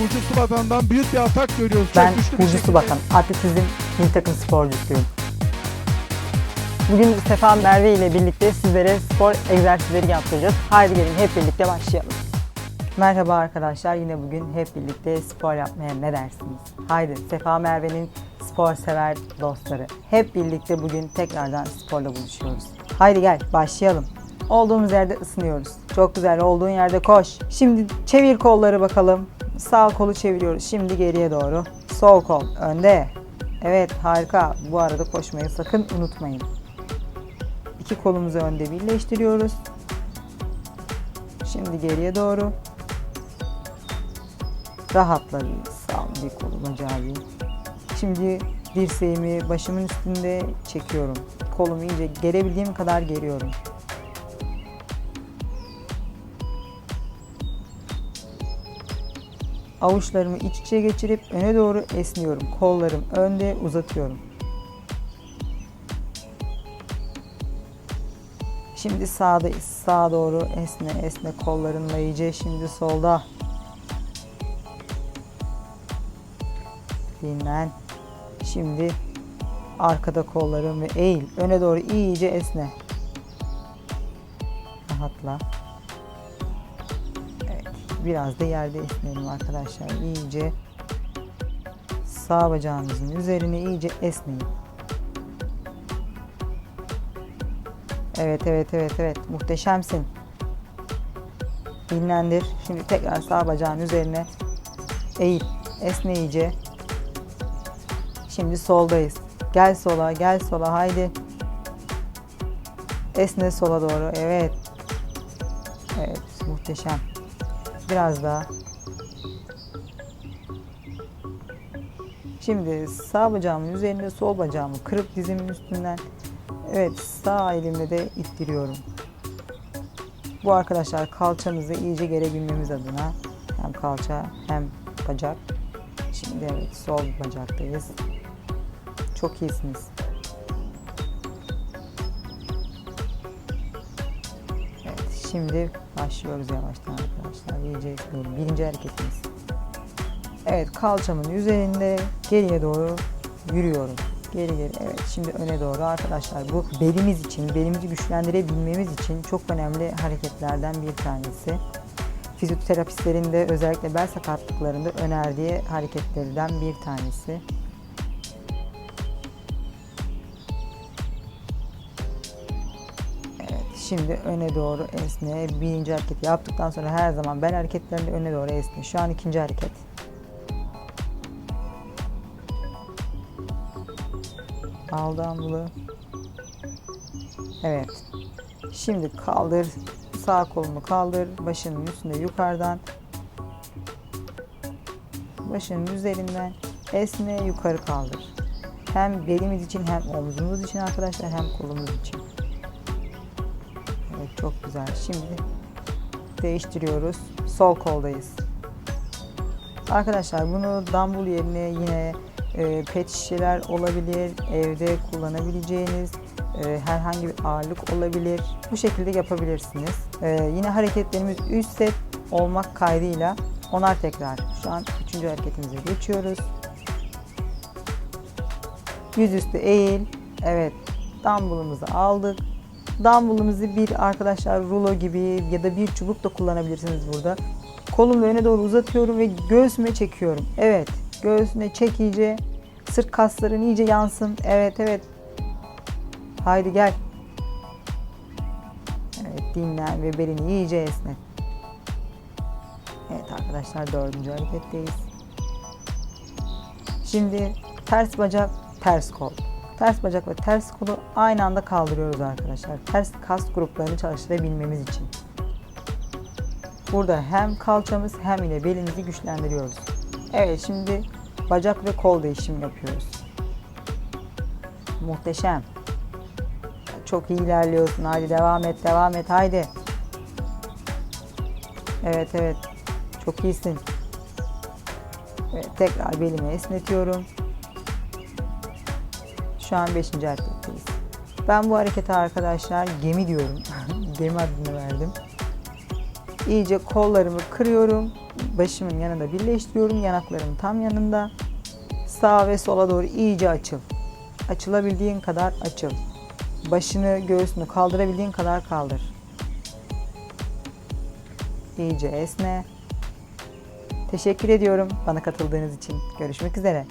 Burcu Subatan'dan büyük bir atak görüyoruz. Çok Ben güçlü Burcu. Subatan, atletizm milli takım sporcusuyum. Bugün Sefa Merve ile birlikte sizlere spor egzersizleri yaptıracağız. Haydi gelin hep birlikte başlayalım. Merhaba arkadaşlar, yine bugün hep birlikte spor yapmaya ne dersiniz? Haydi Sefa Merve'nin spor sever dostları. Hep birlikte bugün tekrardan sporla buluşuyoruz. Haydi gel başlayalım. Olduğumuz yerde ısınıyoruz. Çok güzel olduğun yerde koş. Şimdi çevir kolları bakalım. Sağ kolu çeviriyoruz. Şimdi geriye doğru. Sol kol önde. Evet harika. Bu arada koşmayı sakın unutmayın. İki kolumuzu önde birleştiriyoruz. Şimdi geriye doğru. Rahatla bir sağ bir kolu bacağı. Şimdi dirseğimi başımın üstünde çekiyorum. Kolumu iyice gerebildiğim kadar geriyorum. Avuçlarımı iç içe geçirip öne doğru esniyorum. Kollarım önde uzatıyorum. Şimdi sağdayız. Sağa doğru esne esne kollarınla iyice. Şimdi solda. Dinlen. Şimdi arkada kollarım ve eğil. Öne doğru iyice esne. Rahatla. Biraz da yerde esneyelim arkadaşlar. İyice sağ bacağınızın üzerine iyice esneyin. Evet evet evet evet muhteşemsin. Dinlendir. Şimdi tekrar sağ bacağın üzerine eğil. Esne iyice. Şimdi soldayız. Gel sola gel sola haydi. Esne sola doğru. Evet. Evet muhteşem. Biraz daha. Şimdi sağ bacağımın üzerinde sol bacağımı kırıp dizimin üstünden Evet sağ elimle de ittiriyorum. Bu arkadaşlar kalçamızı iyice gerebilmemiz adına hem kalça hem bacak. Şimdi evet sol bacaktayız. Çok iyisiniz. Şimdi başlıyoruz yavaştan arkadaşlar. İstiyorum. Birinci hareketimiz. Evet kalçamın üzerinde geriye doğru yürüyorum. Geri geri evet şimdi öne doğru arkadaşlar bu belimiz için belimizi güçlendirebilmemiz için çok önemli hareketlerden bir tanesi. Fizyoterapistlerin de özellikle bel sakatlıklarında önerdiği hareketlerden bir tanesi. Şimdi öne doğru esne birinci hareketi yaptıktan sonra her zaman bel hareketlerinde öne doğru esne. Şu an ikinci hareket. Aldı ambulu. Evet. Şimdi kaldır. Sağ kolunu kaldır. Başının üstünde yukarıdan. Başının üzerinden esne yukarı kaldır. Hem belimiz için hem omzumuz için arkadaşlar hem kolumuz için. Evet çok güzel. Şimdi değiştiriyoruz. Sol koldayız. Arkadaşlar bunu dumbbell yerine yine e, pet şişeler olabilir, evde kullanabileceğiniz e, herhangi bir ağırlık olabilir. Bu şekilde yapabilirsiniz. E, yine hareketlerimiz 3 set olmak kaydıyla onar tekrar. Şu an 3. hareketimize geçiyoruz. Yüzüstü eğil. Evet. Dumbbell'ımızı aldık. Dumbbell'ımızı bir arkadaşlar rulo gibi ya da bir çubuk da kullanabilirsiniz burada. Kolumu öne doğru uzatıyorum ve göğsüme çekiyorum. Evet. Göğsüne çek iyice. Sırt kasların iyice yansın. Evet evet. Haydi gel. Evet dinlen ve belini iyice esnet. Evet arkadaşlar dördüncü hareketteyiz. Şimdi ters bacak, ters kol. Ters bacak ve ters kolu aynı anda kaldırıyoruz arkadaşlar. Ters kas gruplarını çalıştırabilmemiz için. Burada hem kalçamız hem yine belimizi güçlendiriyoruz. Evet şimdi bacak ve kol değişimi yapıyoruz. Muhteşem. Çok iyi ilerliyorsun. Haydi devam et, devam et. Haydi. Evet, evet. Çok iyisin. Evet, tekrar belimi esnetiyorum. Şu an 5. hareketteyiz. Ben bu harekete arkadaşlar gemi diyorum. gemi adını verdim. İyice kollarımı kırıyorum. Başımın yanında birleştiriyorum. Yanaklarım tam yanında. Sağa ve sola doğru iyice açıl. Açılabildiğin kadar açıl. Başını, göğsünü kaldırabildiğin kadar kaldır. İyice esne. Teşekkür ediyorum bana katıldığınız için. Görüşmek üzere.